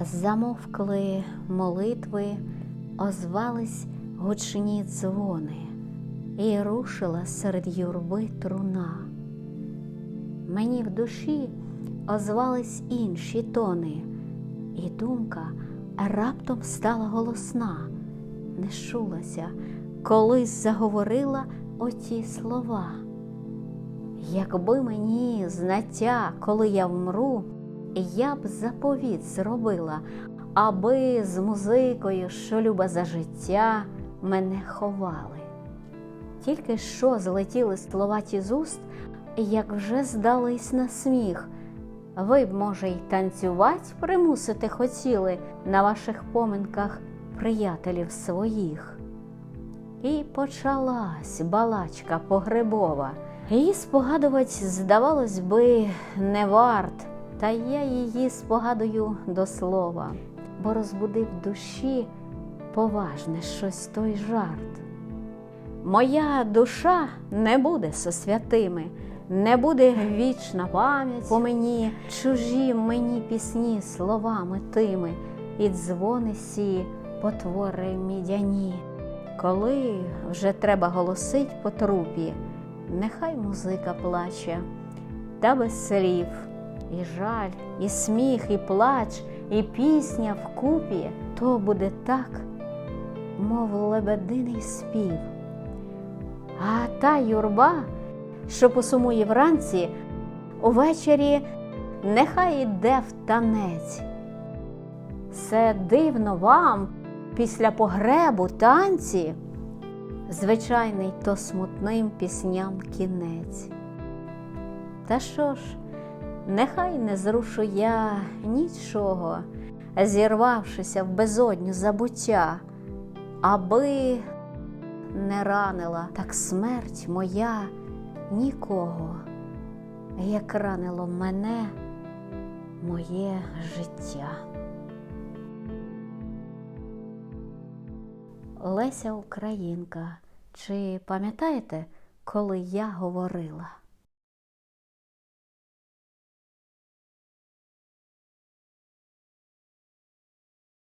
Замовкли молитви, озвались гучні дзвони, і рушила серед юрби труна. Мені в душі озвались інші тони, і думка раптом стала голосна, не шулася, колись заговорила оті слова. Якби мені знаття, коли я вмру, я б заповіт зробила, аби з музикою, що люба за життя, мене ховали. Тільки що злетіли слова ті з уст, як вже здались на сміх. Ви б, може, й танцювать примусити хотіли на ваших поминках приятелів своїх. І почалась балачка погребова. Її спогадувать, здавалось би, не варт, та я її спогадую до слова, бо розбудив душі поважне щось той жарт. Моя душа не буде со святими, не буде вічна пам'ять по мені, чужі мені пісні словами тими, і дзвони сі потвори мідяні. Коли вже треба голосить по трупі, нехай музика плаче, та без слів, і жаль, і сміх, і плач, і пісня вкупі, то буде так, мов лебединий спів. А та юрба, що посумує вранці, увечері нехай іде в танець. Це дивно вам після погребу танці, звичайний то смутним пісням кінець. Та що ж, нехай не зрушу я нічого, зірвавшися в безодню забуття, аби не ранила так смерть моя нікого, як ранило мене моє життя. Леся Українка, чи пам'ятаєте, коли я говорила?